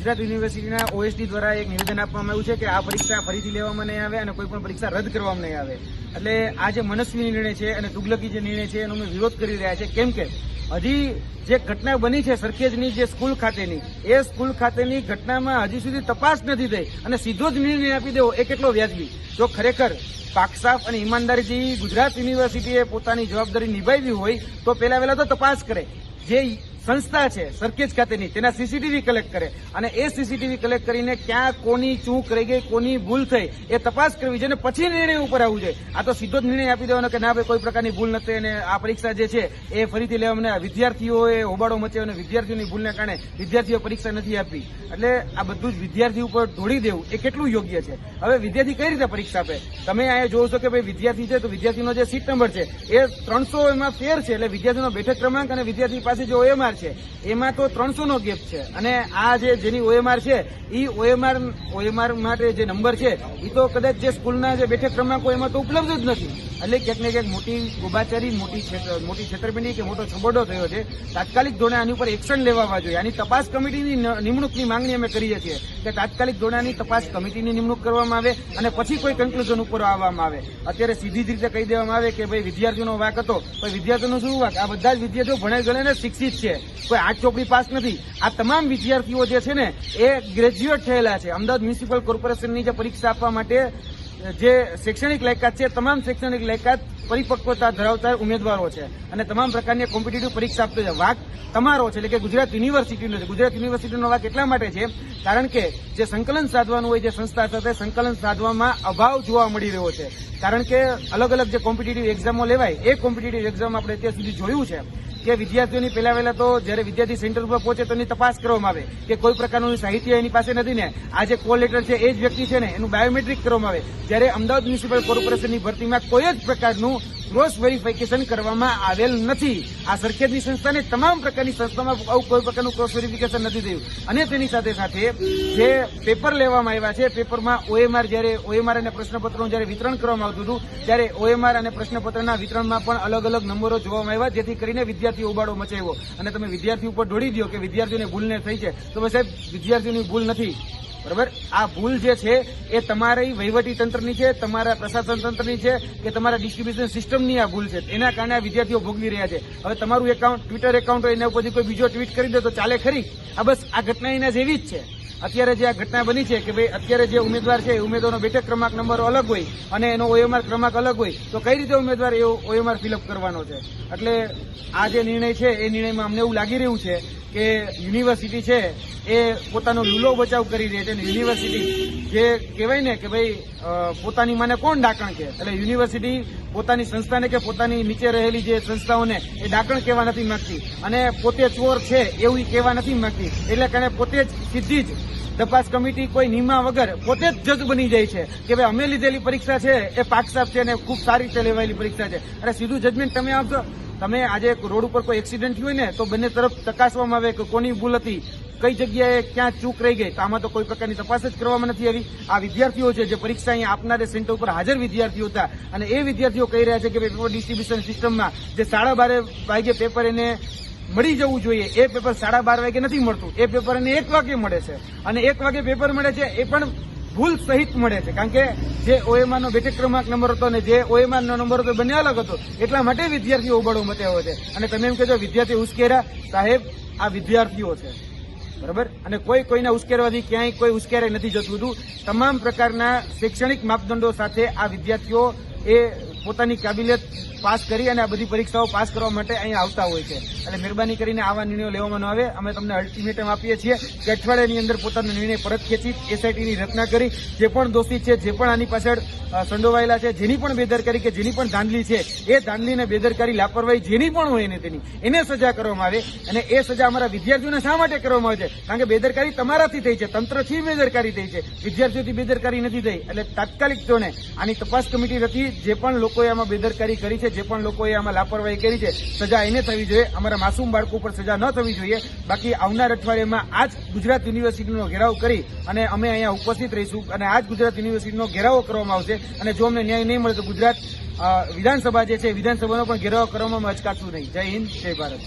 ગુજરાત યુનિવર્સિટીના ઓએસડી દ્વારા એક નિવેદન આપવામાં આવ્યું છે કે આ પરીક્ષા ફરીથી લેવામાં નહીં આવે અને કોઈ પણ પરીક્ષા રદ કરવામાં નહીં આવે. એટલે આ જે મનસ્વી નિર્ણય છે અને તુગલકી જે નિર્ણય છે એનો અમે વિરોધ કરી રહ્યા છે કેમ કે હજી જે ઘટના બની છે સરખેજની જે સ્કૂલ ખાતેની, એ સ્કૂલ ખાતેની ઘટનામાં હજી સુધી તપાસ નથી થઈ અને સીધો જ નિર્ણય આપી દેવો એ કેટલો વ્યાજબી? જો ખરેખર પાકસાફ અને ઈમાનદારીથી ગુજરાત યુનિવર્સિટીએ પોતાની જવાબદારી નિભાવી હોય તો પહેલા વહેલા તો તપાસ કરે. જે સંસ્થા છે સરખેજ ખાતેની. તેના સીસીટીવી કલેક્ટ કરે. અને એ સીસીટીવી કલેક્ટ કરીને ક્યાં કોની ચૂક રહી ગઈ, કોની ભૂલ થઈ, એ તપાસ કરવી છે અને પછી નિર્ણય ઉપર આવવું જોઈએ. આ તો સીધો જ નિર્ણય આપી દેવાનો કે ના, ભાઈ, કોઈ પ્રકારની ભૂલ નથી અને આ પરીક્ષા જે છે, એ ફરીથી લેવા. વિદ્યાર્થીઓએ હોબાળો મચ્યો અને વિદ્યાર્થીઓની ભૂલને કારણે વિદ્યાર્થીઓ પરીક્ષા નથી આપી. એટલે આ બધું જ વિદ્યાર્થી ઉપર ઢોળી દેવું, એ કેટલું યોગ્ય છે? હવે વિદ્યાર્થી કઈ રીતે પરીક્ષા આપે? તમે અહીંયા જોવો કે ભાઈ વિદ્યાર્થી છે તો વિદ્યાર્થીનો જે સીટ નંબર છે, એ ત્રણસો એમાં ફેર છે. એટલે વિદ્યાર્થીનો બેઠક ક્રમાંક અને વિદ્યાર્થી પાસે જે ઓએમઆર છે એમાં તો ત્રણસો નો ગેપ છે. અને આ જે જેની ઓએમઆર છે એ ઓએમઆર ઓએમઆર માટે જે નંબર છે એ તો કદાચ જે સ્કૂલના જે બેઠક ક્રમાંકો એમાં તો ઉપલબ્ધ જ નથી. એટલે ક્યાંક ને ક્યાંક મોટી ગુભાચારી મોટી મોટી છેતરપિંડી કે મોટો છબડો થયો છે. તાત્કાલિક ધોરણે આની ઉપર એક્શન લેવામાં જોઈએ. આની તપાસ કમિટીની નિમણૂકની માંગણી અમે કરીએ છીએ કે તાત્કાલિક ધોરણે તપાસ કમિટીની નિમણૂક કરવામાં આવે અને પછી કોઈ કન્ક્લુઝન ઉપર આવવામાં આવે. અત્યારે સીધી જ રીતે કહી દેવામાં આવે કે ભાઈ વિદ્યાર્થીઓનો વાક હતો. પણ વિદ્યાર્થીઓનો શું વાક? આ બધા જ વિદ્યાર્થીઓ ભણે ગણે શિક્ષિત છે. કોઈ આઠ ચોપડી પાસ નથી. આ તમામ વિદ્યાર્થીઓ જે છે ને, એ ગ્રેજ્યુએટ થયેલા છે. અમદાવાદ મ્યુનિસિપલ કોર્પોરેશનની જે પરીક્ષા આપવા માટે, જે શૈક્ષણિક લાયકાત છે તમામ શૈક્ષણિક લાયકાત પરિપક્વતા ધરાવતા ઉમેદવારો છે. અને તમામ પ્રકારની કોમ્પિટેટિવ પરીક્ષા આપતો છે. વાક તમારો છે, એટલે કે ગુજરાત યુનિવર્સિટીનો છે. ગુજરાત યુનિવર્સિટીનો વાક એટલા માટે છે, કારણ કે જે સંકલન સાધવાનું હોય, જે સંસ્થા સાથે સંકલન સાધવામાં અભાવ જોવા મળી રહ્યો છે. કારણ કે અલગ અલગ જે કોમ્પિટેટિવ એક્ઝામો લેવાય, એ કોમ્પિટિટિવ એક્ઝામ આપણે અત્યાર સુધી જોયું છે. કે વિદ્યાર્થીઓની પહેલા વહેલા તો જ્યારે વિદ્યાર્થી સેન્ટર ઉપર પહોંચે તો એની તપાસ કરવામાં આવે કે કોઈ પ્રકારનું સાહિત્ય એની પાસે નથી ને. આ જે કોલ લેટર છે, એ જ વ્યક્તિ છે ને, એનું બાયોમેટ્રિક કરવામાં આવે. જ્યારે અમદાવાદ મ્યુનિસિપલ કોર્પોરેશનની ભરતીમાં કોઈ જ પ્રકારનું ક્રોસ વેરિફિકેશન કરવામાં આવેલ નથી. આ સરખેજની સંસ્થાને તમામ પ્રકારની સંસ્થામાં આવું કોઈ પ્રકારનું ક્રોસ વેરિફિકેશન નથી થયું. અને તેની સાથે સાથે જે પેપર લેવામાં આવ્યા છે પેપરમાં ઓએમઆર જ્યારે ઓએમઆર અને પ્રશ્નપત્રોનું જ્યારે વિતરણ કરવામાં આવતું હતું, ત્યારે ઓએમઆર અને પ્રશ્નપત્રના વિતરણમાં પણ અલગ અલગ નંબરો જોવામાં આવ્યા, જેથી કરીને વિદ્યાર્થીઓ ઉબાડો મચાવ્યો. અને તમે વિદ્યાર્થી ઉપર દોડી દો કે વિદ્યાર્થીઓને ભૂલને થઈ છે. તો સાહેબ, વિદ્યાર્થીઓની ભૂલ નથી. બરાબર? આ ભૂલ જે છે, એ તમારી વહીવટી તંત્રની છે, તમારા પ્રશાસન તંત્રની છે, કે તમારા ડિસ્ટ્રીબ્યુશન સિસ્ટમની આ ભૂલ છે. એના કારણે આ વિદ્યાર્થીઓ ભોગવી રહ્યા છે. હવે તમારું એકાઉન્ટ ટ્વિટર એકાઉન્ટ હોય, એના ઉપરથી કોઈ બીજો ટ્વીટ કરી દે તો ચાલે ખરી? આ બસ, આ ઘટના એના જેવી જ છે. અત્યારે જે આ ઘટના બની છે, કે ભાઈ અત્યારે જે ઉમેદવાર છે, એ ઉમેદવારનો બેઠક ક્રમાંક નંબર અલગ હોય અને એનો ઓએમઆર ક્રમાંક અલગ હોય, તો કઈ રીતે ઉમેદવાર એ ઓએમઆર ફિલઅપ કરવાનો છે? એટલે આ જે નિર્ણય છે, એ નિર્ણયમાં અમને એવું લાગી રહ્યું છે કે યુનિવર્સિટી છે, એ પોતાનો લૂલો બચાવ કરી રહી છે. અને યુનિવર્સિટી જે કહેવાય ને કે ભાઈ પોતાની માને કોણ ડાકણ કે? એટલે યુનિવર્સિટી પોતાની સંસ્થાને કે પોતાની નીચે રહેલી જે સંસ્થાઓને એ ડાકણ કહેવા નથી માંગતી. અને પોતે ચોર છે એવું કહેવા નથી માંગતી. એટલે કારણે પોતે જ સીધી જ તપાસ કમિટી કોઈ નિમા વગર પોતે જ જજ બની જાય છે. કે ભાઈ અમે લીધેલી પરીક્ષા છે, એ પાકસાફ છે અને ખૂબ સારી રીતે લેવાયેલી પરીક્ષા છે. અને સીધું જજમેન્ટ તમે આપશો તમે આજે રોડ ઉપર કોઈ એક્સિડન્ટ થયું હોય ને, તો બંને તરફ ચકાસવામાં આવે કે કોની ભૂલ હતી, કઈ જગ્યાએ ક્યાં ચૂક રહી ગઈ, તો આમાં તો કોઈ પ્રકારની તપાસ જ કરવામાં નથી આવી. આ વિદ્યાર્થીઓ છે જે પરીક્ષા અહીંયા આપનારે સેન્ટર ઉપર હાજર વિદ્યાર્થીઓ હતા, અને એ વિદ્યાર્થીઓ કહી રહ્યા છે કે પેપર ડિસ્ટ્રીબ્યુશન સિસ્ટમમાં જે સાડા બારે વાગે પેપર એને મળી જવું જોઈએ, એ પેપર સાડા બાર વાગે નથી મળતું, એ પેપર એને એક વાગે મળે છે. અને એક વાગે પેપર મળે છે, એ પણ ભૂલ સહિત મળે છે. કારણ કે જે ઓએમાનો બેઠક ક્રમાંક નંબર હતો અને જે ઓએમઆર નો નંબર હતો બંને અલગ હતો. એટલા માટે વિદ્યાર્થીઓ ઉબાડો મચાવ્યો છે. અને તમે એમ કહેજો વિદ્યાર્થી ઉશ્કેરા સાહેબ, આ વિદ્યાર્થીઓ છે. બરાબર? અને કોઈ કોઈના ઉશ્કેરવાથી ક્યાંય કોઈ ઉશ્કેરાય નથી જતું. હતું તમામ પ્રકારના શૈક્ષણિક માપદંડો સાથે આ વિદ્યાર્થીઓ એ પોતાની કાબિલિયત પાસ કરી અને આ બધી પરીક્ષાઓ પાસ કરવા માટે અહીંયા આવતા હોય છે. એટલે મહેરબાની કરીને આવા નિર્ણયો લેવામાં ન આવે. અમે તમને અલ્ટિમેટમ આપીએ છીએ કે અઠવાડિયાની અંદર પોતાનો નિર્ણય પરત ખેંચી એસઆઈટીની રચના કરી. જે પણ દોષી છે, જે પણ આની પાછળ સંડોવાયેલા છે, જેની પણ બેદરકારી કે જેની પણ ધાંધલી છે, એ ધાંધલીને બેદરકારી, લાપરવાહી જેની પણ હોય એને તેની, એને સજા કરવામાં આવે અને એ સજા અમારા વિદ્યાર્થીઓને શા માટે કરવામાં આવે છે? કારણ કે બેદરકારી તમારાથી થઈ છે, તંત્રથી બેદરકારી થઈ છે. વિદ્યાર્થીઓથી બેદરકારી નથી થઈ. એટલે તાત્કાલિક જોને આની તપાસ કમિટી રચી, જે પણ લોકોએ આમાં બેદરકારી કરી છે, જે પણ લોકોએ આમાં લાપરવાહી કરી છે, સજા એને થવી જોઈએ, અમારા માસૂમ બાળકો પર સજા ન થવી જોઈએ. બાકી આવનાર અઠવાડિયામાં આજ ગુજરાત યુનિવર્સિટીનો ઘેરાવ કરી અને અમે અહીંયા ઉપસ્થિત રહીશું અને આજ ગુજરાત યુનિવર્સિટીનો ઘેરાવો કરવામાં આવશે. અને જો અમને ન્યાય નહીં મળે તો ગુજરાત વિધાનસભા જે છે, વિધાનસભાનો પણ ઘેરાવો કરવામાં અમે અચકાશું નહીં. જય હિન્દ, જય ભારત.